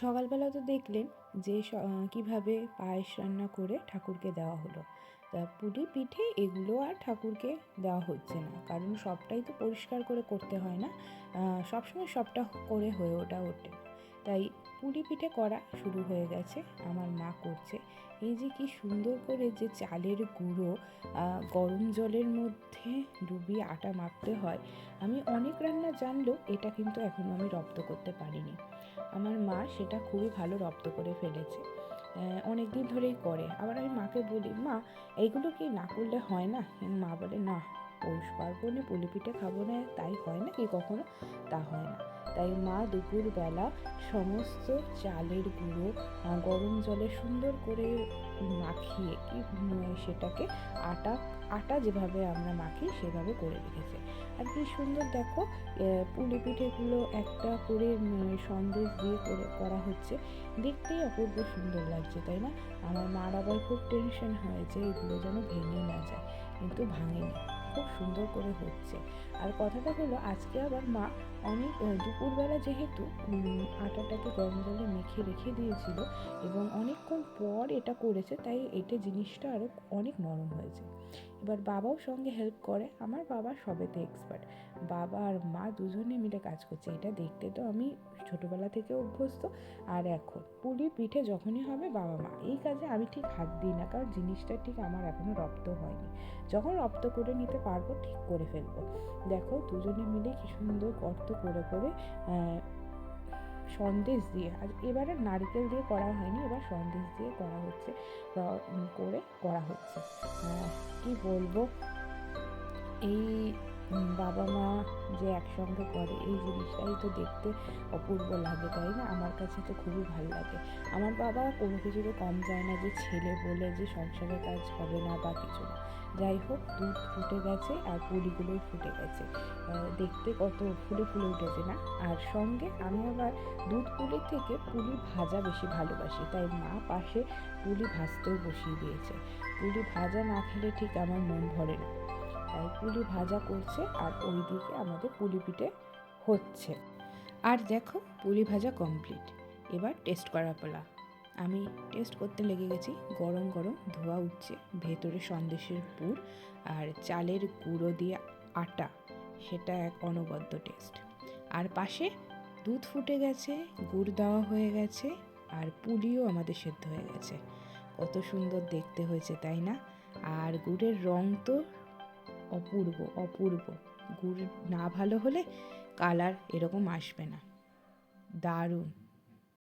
সকালবেলা তো দেখলেন যে কীভাবে পায়েস রান্না করে ঠাকুরকে দেওয়া হলো। তা পুলি পিঠে এগুলো আর ঠাকুরকে দেওয়া হচ্ছে না। কারণ সবটাই তো পরিষ্কার করে করতে হয় না। সবসময় সবটা করে হয়ে ওটা ওঠে। তাই পুলি পিঠে করা শুরু হয়ে গেছে। আমার মা করছে। এই যে কি সুন্দর করে যে চালের গুঁড়ো গরম জলের মধ্যে ডুবিয়ে আটা মাখতে হয়, আমি অনেক রান্না জানলেও এটা কিন্তু এখনও আমি রপ্ত করতে পারিনি। আমার মা সেটা খুবই ভালো রপ্ত করে ফেলেছে। অনেক দিন ধরেই করে। আবার আমি মাকে বলি, মা এইগুলো কি না করলে হয় না? মা বলে, না। পৌষ পার্বণে পুলি পিঠে খাব না, তাই হয় না কি কখনো? তা হয় না। তাই মা দুপুরবেলা সমস্ত চালের গুঁড়ো গরম জলে সুন্দর করে মাখিয়ে কি সেটাকে আটা আটা যেভাবে আমরা মাখি সেভাবে করে রেখেছে। আর কি সুন্দর দেখো পুলি পিঠেগুলো একটা করে সন্দেশ দিয়ে করে হচ্ছে। দেখতেই অপূর্ব সুন্দর লাগছে, তাই না? আমার মার আবার খুব টেনশন হয়েছে এগুলো যেন ভেঙে না যায়, কিন্তু ভাঙেনি। খুব সুন্দর করে হচ্ছে। আর কথাটা হলো, আজকে আবার মা অনেক দুপুরবেলা যেহেতু আটাটাকে গরম জলে মেখে রেখে দিয়েছিল এবং অনেকক্ষণ পর এটা করেছে, তাই এটা জিনিসটা আরও অনেক নরম হয়েছে। এবার বাবাও সঙ্গে হেল্প করে, আমার বাবা সবেতে এক্সপার্ট বাবা আর মা দুজনে মিলে কাজ করছে, এটা দেখতে তো আমি ছোটোবেলা থেকে অভ্যস্ত। আর এখন পুলি পিঠে যখনই হবে, বাবা মা, এই কাজে আমি ঠিক হাত দিই না, কারণ জিনিসটা ঠিক আমার এখনও রপ্ত হয়নি। যখন রপ্ত করে নিতে পারব, ঠিক করে ফেলব। দেখো, দুজনে মিলে কি সুন্দর গর্ত করে করে সন্দেশ দিয়ে, আর এবারে নারকেল দিয়ে করা হয়নি, এবার সন্দেশ দিয়ে করা হচ্ছে করে করা হচ্ছে। কি বলব? এই বাবা মা যে একসঙ্গে করে, এই জিনিসটাই তো দেখতে অপূর্ব লাগে, তাই না? আমার কাছে তো খুবই ভালো লাগে। আমার বাবা কোনো কিছুতে কম যায় না যে ছেলে বলে যে সংসারের কাজ হবে না বা কিছু না। যাই হোক, দুধ ফুটে গেছে আর পুলিগুলোও ফুটে গেছে। দেখতে কত ফুলে ফুলে উঠেছে না? আর সঙ্গে আমি আবার দুধ পুলির থেকে পুলি ভাজা বেশি ভালোবাসি, তাই মা পাশে পুলি ভাজতেও বসিয়ে দিয়েছে। পুলি ভাজা না খেলে ঠিক আমার মন ভরে না। তাই পুলি ভাজা করছে আর ওইদিকে আমাদের পুলি পিঠে হচ্ছে। আর দেখো, পুলি ভাজা কমপ্লিট এবার টেস্ট করা পালা। আমি টেস্ট করতে লেগে গেছি, গরম গরম ধোয়া উঠছে। ভেতরে সন্দেশের পুর আর চালের গুঁড়ো দিয়ে আটা, সেটা এক অনবদ্য টেস্ট আর পাশে দুধ ফুটে গেছে, গুড় দেওয়া হয়ে গেছে আর পুলিও আমাদের সেদ্ধ হয়ে গেছে। কত সুন্দর দেখতে হয়েছে, তাই না? আর গুড়ের রং তো অপূর্ব অপূর্ব। গুড় না ভালো হলে কালার এরকম আসবে না। দারুণ।